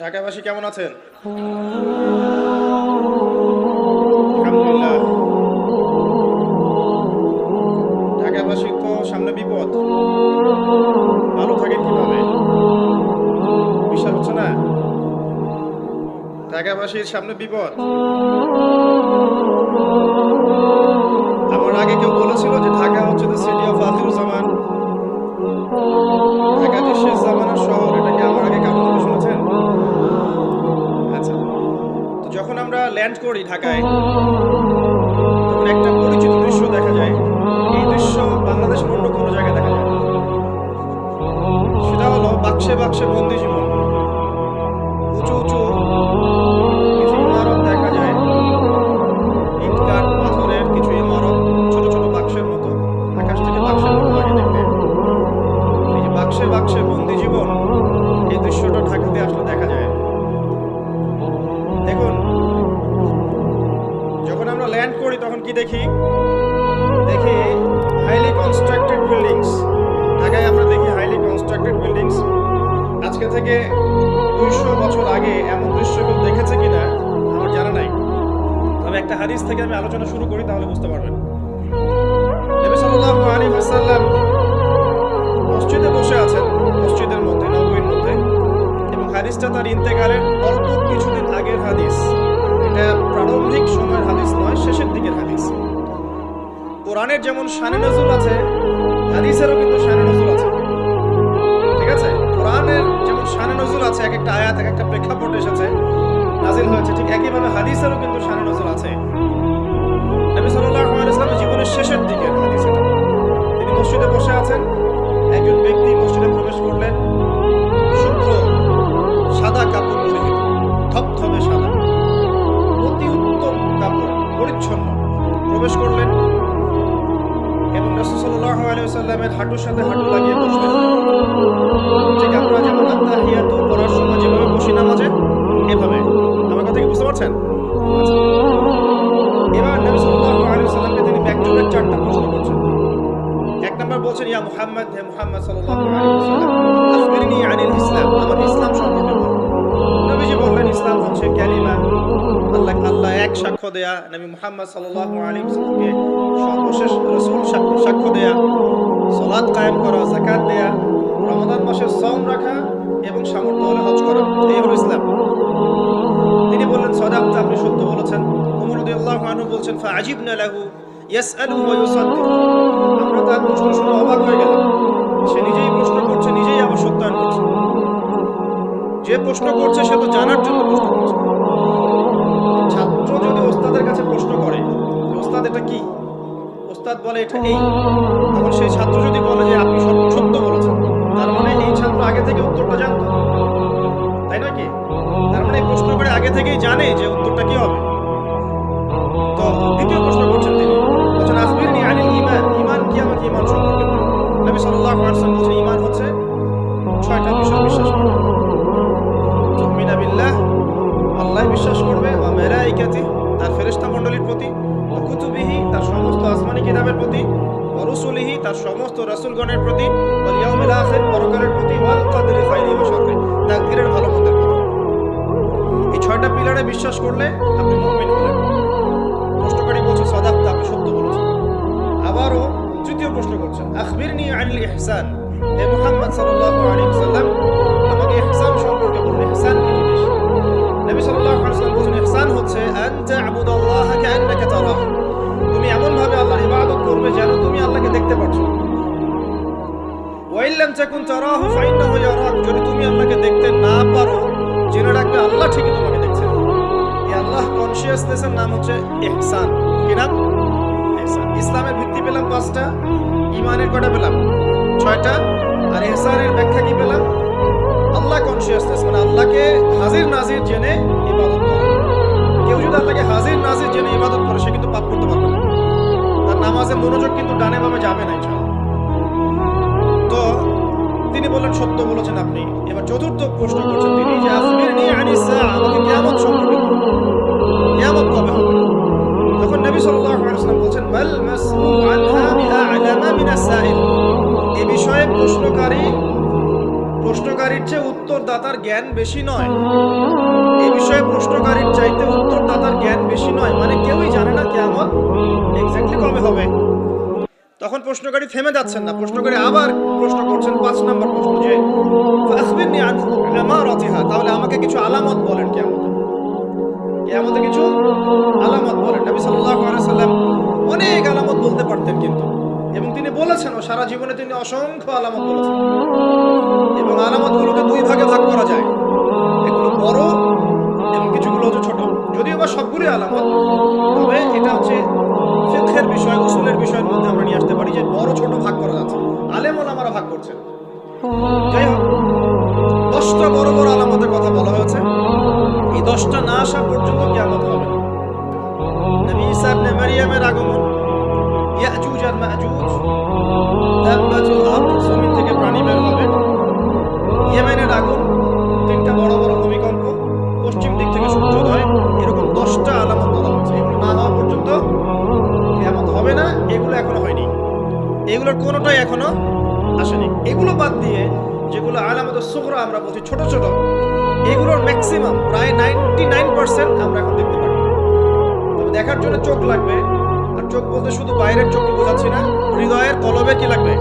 ঢাকাবাসী কেমন আছেন? ঢাকাবাসী তো সামনে বিপদ। ভালো থাকেন কীভাবে? বিশ্বাস হচ্ছে না? ঢাকাবাসীর সামনে বিপদ। আমার আগে কেউ বলেছিল যে ঢাকা হচ্ছে দ্য সিটি অফ আখিরুজ্জামান। ঢাকা যে শেষ জামানার শহর এটা কি আমার আগে কারও মুখে যখন আমরা ল্যান্ড করি ঢাকায়, তখন একটা পরিচিত দৃশ্য দেখা যায় এই দৃশ্য বাংলাদেশের অন্য কোনো জায়গায় দেখা যায়। সেটা হলো বাক্সে বাক্সে বন্দি জীবন কনস্ট্রাক্টেড বিল্ডিংস ঢাকায় আমরা দেখি হাইলি কনস্ট্রাক্টেড বিল্ডিংস আজকে থেকে দুইশো বছর আগে এমন দৃশ্য কেউ দেখেছে কিনা, আমার জানা নাই। তবে একটা হাদিস থেকে আমি আলোচনা শুরু করি, তাহলে বুঝতে পারবেন। মসজিদে বসে আছেন, মসজিদের মধ্যে, নবীর মধ্যে। এবং হাদিসটা তার ইন্তেকালের অল্প কিছুদিন আগের হাদিস। এটা প্রারম্ভিক সময়ের হাদিস নয়, শেষের দিকের হাদিস। কোরআনের যেমন শানে নজরুল আছে, হাদিসেরও কিন্তু শানে নজরুল আছে। ঠিক আছে? কোরআনের যেমন শানে নজরুল আছে, এক একটা আয়াত, এক একটা প্রেক্ষাপট এসেছে, নাজিল হয়েছে। ঠিক একইভাবে হাদিসেরও কিন্তু শানে নজরুল আছে। নবী জীবনের ইয়া মুহাম্মদ, হে মুহাম্মদ ইসলাম ইসলাম সম্পর্কে বললেন, ইসলাম হচ্ছে কালিমা আল্লাহ মুহাম্মদ সাল্লাল্লাহু আলাইহি ওয়াসাল্লামকে সর্বশেষ রাসূল দেয়া, সালাত কায়েম করা, যাকাত দেয়া রমাদান মাসের এবং ইসলাম। তিনি বললেন, সদাক্তা, আপনি সত্য বলেছেন। উমর রাদিয়াল্লাহু বলছেন, ফাআজিবনা লাহু ইয়াসআলু ওয়া ইউসাদ্দিকু। তার প্রশ্ন শুনে অবাক হয়ে গেলাম। সে নিজেই প্রশ্ন করছে, নিজেই আবার সত্যায়ন করছে। যে প্রশ্ন করছে, সে তো জানার জন্য প্রশ্ন করছে। ছাত্র যদি ওস্তাদের কাছে প্রশ্ন করে ওস্তাদ এটা কি? ওস্তাদ বলে এটা এই। তখন সেই ছাত্র যদি বলে যে আপনি সত্য সত্য বলেছেন, তার মানে এই ছাত্র আগে থেকে উত্তরটা জানতো। তাই নয় কি? তার মানে প্রশ্ন করে আগে থেকেই জানে যে উত্তরটা কি হবে। তো দ্বিতীয় প্রশ্ন সমস্ত রাসূলগণের প্রতি পরকালের প্রতি তাকদীরের ভালো মন্দের প্রতি এই ছয়টা পিলারে বিশ্বাস করলে আপনি মুমিন হলেন। প্রশ্নকারী বলছে, সদাক্তা, আপনি সত্য বলেছেন। আবারও তৃতীয় প্রশ্ন করছেন, আখবিরনি আনিল ইহসান। হে মুহাম্মদ সাল্লাল্লাহু আলাইহি ওয়াসাল্লাম, আমাকে ইহসান সম্পর্কে বলুন, ইহসান কি জিনিস? নবী সাল্লাল্লাহু আলাইহি ওয়াসাল্লাম বলেন ইহসান হচ্ছে, আন তা'বুদাল্লাহ কাআন্নাকা তারাহ। ওয়াইন লাম তাকুন তারাহু ফাইন্নাহু ইয়ারাক যদি তুমি আল্লাহকে দেখতে না পারো, জেনে রাখবে আল্লাহ ঠিকই তোমাকে দেখছেন এই আল্লাহ কনসিয়াসনেসের নাম হচ্ছে ইহসান কি নাম? ইসলামের ভিত্তি পেলাম পাঁচটা, ইমানের কটা পেলাম? ছয়টা। আর ইহসানের ব্যাখ্যা কি পেলাম? আল্লাহ কনসিয়াসনেস মানে আল্লাহকে হাজির নাজির জেনে ইবাদত করা। কেউ যদি আল্লাহকে হাজির নাজির জেনে ইবাদত করে, সে কিন্তু পাপ করতে পারবে না। তার নামাজে মনোযোগ কিন্তু ডানে বামে যাবে না, ইনশাআল্লাহ। বললেন সত্য বলেছেন আপনি। এবার চতুর্থ প্রশ্ন করছেন তিনি, যে আখবিরনি আনিস সাআ আমাকে কিয়ামত সম্পর্কে কিয়ামত কবে হবে? তখন নবী ওয়াসাল্লাম বলেন মাল এই বিষয়ে প্রশ্নকারী, প্রশ্নকারীর চেয়ে উত্তর উত্তরদাতার জ্ঞান বেশি নয়। এ বিষয়ে প্রশ্নকারীর চাইতে উত্তরদাতার জ্ঞান বেশি নয়। মানে কেউই জানে না কেমন এক্স্যাক্টলি কবে হবে। তখন প্রশ্নকারী থেমে যাচ্ছেন না। প্রশ্নকারী আবার প্রশ্ন করছেন, পাঁচ নম্বর প্রশ্ন যে ফাখবিরনি আন তাহলে আমাকে কিছু আলামত বলেন কেমন কেয়ামতে কিছু আলামত বলেন। নবী আলাইহি সাল্লাম অনেক আলামত বলতে পারতেন কিন্তু। এবং তিনি বলেছেন, ও সারা জীবনে তিনি অসংখ্য আলামত বলেছেন। এবং আলামতগুলোকে দুই ভাগে ভাগ করা যায়। এগুলো বড় এবং কিছুগুলো হচ্ছে ছোট। যদিও বা সবগুলোই আলামত, তবে এটা হচ্ছে বিষয়, উসুলের বিষয়ের মধ্যে আমরা নিয়ে আসতে পারি যে বড় ছোট ভাগ করা যাচ্ছে। আলেম ওলামারা ভাগ করছেন। দশটা বড় বড় আলামতের কথা বলা হয়েছে। এই দশটা না আসা পর্যন্ত কেমন হবে না। নবী ইবনে মারিয়ামের আগমন, ইয়াজুজ আর মাজুজ দাব্বাতুল আরদ বাদ দিয়ে যেগুলো আলামত সুগরা আমরা বলছি, ছোট ছোট, এগুলোর ম্যাক্সিমাম প্রায় নাইনটি নাইন পার্সেন্ট আমরা এখন দেখতে পারি তবে দেখার জন্য চোখ লাগবে, আর চোখ বলতে শুধু বাইরের চোখকে বোঝাচ্ছি না, হৃদয়ের কলবে কি লাগবে?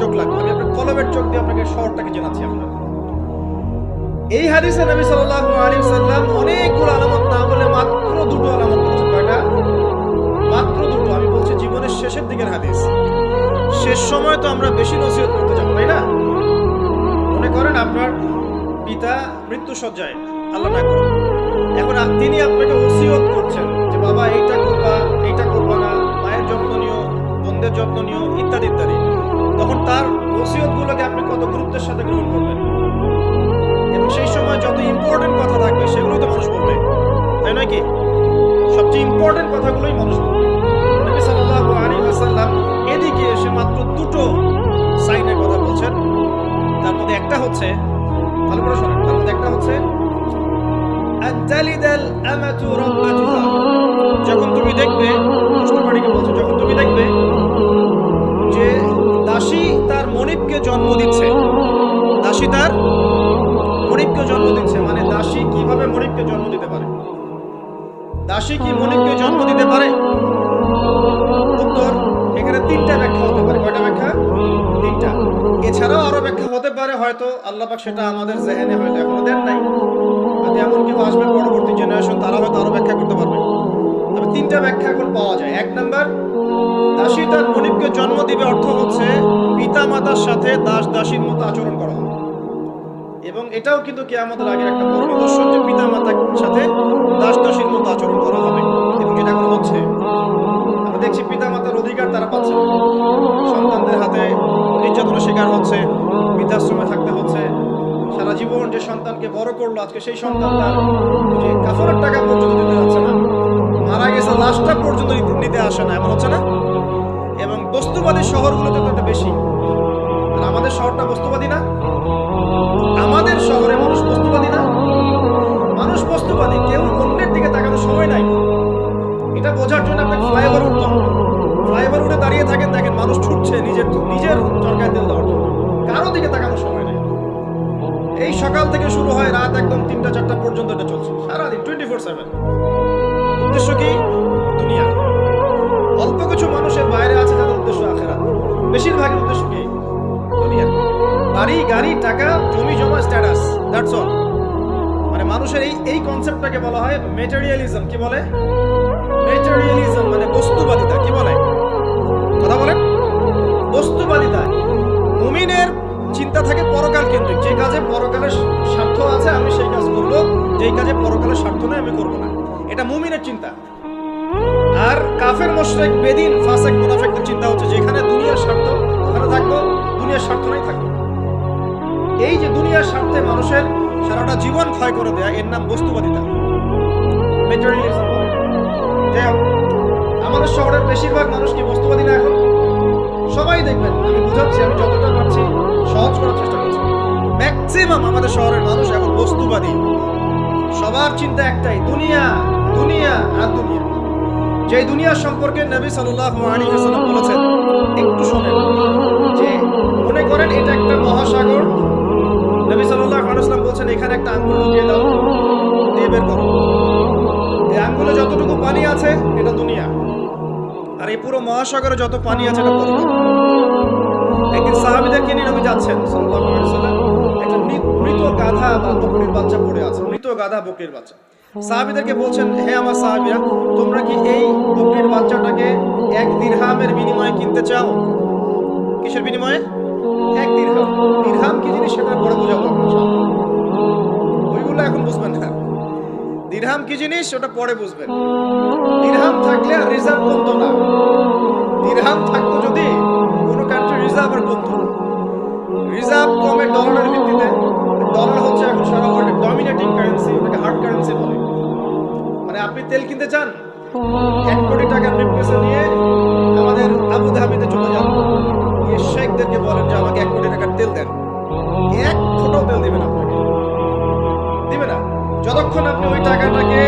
চোখ লাগবে। আমি আপনার কলবের চোখ দিয়ে আপনাকে শহরটাকে জানাচ্ছি আপনার এই হাদিসে নবী সাল্লাল্লাহু আলাইহি সাল্লাম অনেকগুলো আলামত না বলে মাত্র দুটো আলামত বলেছেন। কয়টা? মাত্র দুটো। জীবনের শেষের দিকের হাদিস। শেষ সময় তো আমরা বেশি নসিহত করতে যাব, তাই না? মনে করেন আপনার পিতা মৃত্যু সজ্জায় আল্লাহ না করুন। এখন তিনি আপনাকে ওসিয়ত করছেন যে, বাবা, এইটা করবা এইটা করবা না, মায়ের যত্ন নিও বন্ধের যত্ন নিও, ইত্যাদি ইত্যাদি। তখন তার ওসিয়তগুলোকে আপনি কত গুরুত্বের সাথে গ্রহণ করবেন? এবং সেই সময় যত ইম্পর্টেন্ট কথা থাকবে, সেগুলোই তো মানুষ বলবে। তাই নয় কি? সবচেয়ে ইম্পর্টেন্ট কথাগুলোই মানুষ বলবে। হচ্ছে, ভালো করে শোনেন, তার মধ্যে একটা হচ্ছে যখন তুমি দেখবে প্রশ্নকারীকে বলছে, যখন তুমি দেখবে যে দাসী তার মনিবকে জন্ম দিচ্ছে, দাসী তার মনিবকে জন্ম দিচ্ছে মানে দাসী কীভাবে মনিবকে জন্ম দিতে পারে? দাসী কি মনিবকে জন্ম দিতে পারে? উত্তর, এখানে তিনটা ব্যাখ্যা হতে পারে। কয়টা ব্যাখ্যা? তিনটা। এছাড়াও পারে হয়তো আল্লাহ পাক সেটা আমাদের জেহেনে হয়তো এখনও দেন নাই। হয়তো এমন কেউ আসবে পরবর্তী জেনারেশন তারা হয়তো আরও ব্যাখ্যা করতে পারবে। তবে তিনটা ব্যাখ্যা এখন পাওয়া যায়। এক নাম্বার দাসী তার মনিবকে জন্ম দিবে অর্থ হচ্ছে পিতা মাতার সাথে দাস দাসীর মতো আচরণ করা। হবে এবং এটাও কিন্তু কেয়ামতের আগে একটা বড় নিদর্শন যে পিতা মাতার সাথে দাস দাসীর মতো আচরণ করা হবে। এবং যেটা এখন হচ্ছে। আমরা দেখছি পিতা মাতার অধিকার তারা পাচ্ছে। সন্তানদের হাতে নির্যাতনের শিকার হচ্ছে, বৃদ্ধাশ্রমে থাকতে হচ্ছে। সারা জীবন যে সন্তানকে বড় করল, আজকে সেই সন্তান তার যে কাফরের টাকা পর্যন্ত দিতে যাচ্ছে না, মারা গেছে, লাশটা পর্যন্ত নিতে- নিতে আসে না, এমন হচ্ছে না? এবং বস্তুবাদী শহরগুলোতে তো এটা বেশি। আর আমাদের শহরটা বস্তুবাদী না? আমাদের শহরে মানুষ বস্তুবাদী না? মানুষ বস্তুবাদী, কেউ অন্যের দিকে তাকানোর সময় নাই। এটা বোঝার জন্য আপনাকে ফ্লাইওভার উঠতে হবে। ফ্লাইওভার উঠে দাঁড়িয়ে থাকেন, দেখেন মানুষ ছুটছে, নিজের নিজের চরকায় তেল দেওয়ার জন্য। কারও দিকে তাকানোর সময় নেই। এই সকাল থেকে শুরু হয় রাত একদম তিনটা, চারটা পর্যন্ত এটা চলছে, সারাদিন টোয়েন্টি ফোর সেভেন উদ্দেশ্য কি? দুনিয়া। অল্প কিছু মানুষের বাইরে আছে যাদের উদ্দেশ্য আখেরা বেশিরভাগের উদ্দেশ্য কি? দুনিয়া। বাড়ি, গাড়ি, টাকা, জমি, জমা স্ট্যাটাস দ্যাটস অল মানে মানুষের এই এই কনসেপ্টটাকে বলা হয় মেটেরিয়ালিজম কি বলে? মেটেরিয়ালিজম মানে বস্তুবাদিতা, কি বলে? কথা বলেন। বস্তুবাদিতা। মুমিনের চিন্তা থাকে পরকাল কেন্দ্রিক। যে কাজে পরকালের স্বার্থ আছে আমি সেই কাজ করব। যেই কাজে পরকালের স্বার্থ নেই আমি করব না। এটা মুমিনের চিন্তা। আর কাফের মোশরেক বেদিন ফাসেক মুনাফেকদের চিন্তা হচ্ছে যেখানে দুনিয়ার স্বার্থ ওখানে থাকব দুনিয়ার স্বার্থ নাই থাকব। এই যে দুনিয়ার স্বার্থে মানুষের সারাটা জীবন ক্ষয় করে দেয়া এর নাম বস্তুবাদিতা। বলে। যাই হোক, আমাদের শহরের বেশিরভাগ মানুষ কি বস্তুবাদী না এখন? সবাই দেখবেন, আমি বুঝাচ্ছি, আমি যতটা পারছি, সহজ করার চেষ্টা করছি। ম্যাক্সিমাম আমাদের শহরের মানুষ এখন বস্তুবাদী। সবার চিন্তা একটাই, দুনিয়া দুনিয়া আর দুনিয়া। যে দুনিয়া সম্পর্কে নবী সাল্লাল্লাহু আলাইহি বলেছেন, একটু শোনেন, যে মনে করেন এটা একটা মহাসাগর। নবী সাল্লাল্লাহু বলছেন, এখানে একটা আঙ্গুল ঢুকিয়ে দাও, দিয়ে বের করো। এই আঙ্গুলে যতটুকু পানি আছে, এটা আর এই পুরো মহাসাগরে যত পানি আছে একদিন সাহাবিদেরকে নিয়ে নবী যাচ্ছেন? মৃত- গাধা বা বকরির বাচ্চা পড়ে আছে। মৃত গাধা, বকরির বাচ্চা। সাহাবিদেরকে বলছেন, হে আমার সাহাবীরা, তোমরা কি এই বকরির বাচ্চাটাকে এক দিরহামের বিনিময়ে কিনতে চাও? কিসের বিনিময়ে? এক দিরহাম। দিরহাম কি জিনিস? সেটা পরে বোঝাবো দিরহাম কি জিনিস? ওটা পরে বুঝবেন। দিরহাম থাকলে আর রিজার্ভ কমতো না। দিরহাম থাকতো যদি কোনো কান্ট্রি রিজার্ভ আর কমতো না। রিজার্ভ কমে ডলারের ভিত্তিতে ডলার হচ্ছে এখন সারা ওয়ার্ল্ডে ডমিনেটিং কারেন্সি ওটাকে হার্ড কারেন্সি বলে। মানে আপনি তেল কিনতে চান, এক কোটি টাকা ব্রিফকেসে নিয়ে আমাদের আবু ধাবিতে চলে যান। শেখদেরকে বলেন যে আমাকে এক কোটি টাকার তেল দেন। এক ফোটাও তেল দিবেন আপনাকে দিবে না। যতক্ষণ আপনি ওই টাকাটাকে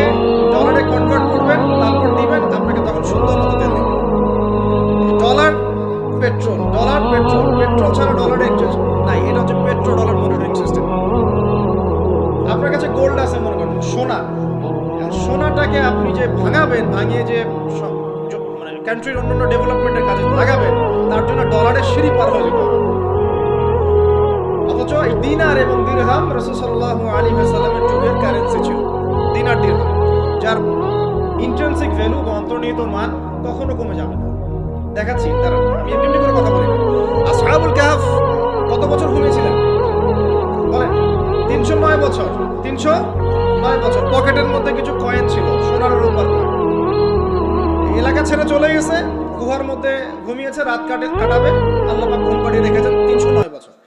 ডলারে কনভার্ট করবেন, তারপর দিবেন, আপনাকে তখন সুন্দর মতো তেল dollar petrol dollar petrol petrol ছাড়া ডলার এক্সচেঞ্জ নাই। এটা হচ্ছে পেট্রো ডলার মনিটরিং সিস্টেম আপনার কাছে গোল্ড আছে মনে করেন, সোনা। সোনাটাকে আপনি যে ভাঙাবেন, ভাঙিয়ে যে মানে কান্ট্রির অন্যান্য ডেভেলপমেন্টের কাজে লাগাবেন, তার জন্য ডলারের সিঁড়ি পার হয়ে যেতে হবে। অথচ দিনার এবং দিরহাম রসুল সাল্লাল্লাহু আলাইহি ওয়াসাল্লামের যুগের কারেন্সি ছিল, দিনার দিরহাম, যার ইন্ট্রেন্সিক ভ্যালু বা অন্তর্নিহিত মান কখনো কমে যাবে না। দেখাচ্ছি তারা আমি এমনি করে কথা বলি আসহাবুল কাহাফ কত বছর ঘুমিয়েছিলেন? বলেন, তিনশো নয় বছর, তিনশো নয় বছর। পকেটের মধ্যে কিছু কয়েন ছিল, সোনার রূপার এলাকা ছেড়ে চলে গেছে, গুহার মধ্যে ঘুমিয়েছে, রাত কাটে কাটাবে। আল্লাহ ঘুম পাড়িয়ে রেখেছেন তিনশো নয় বছর।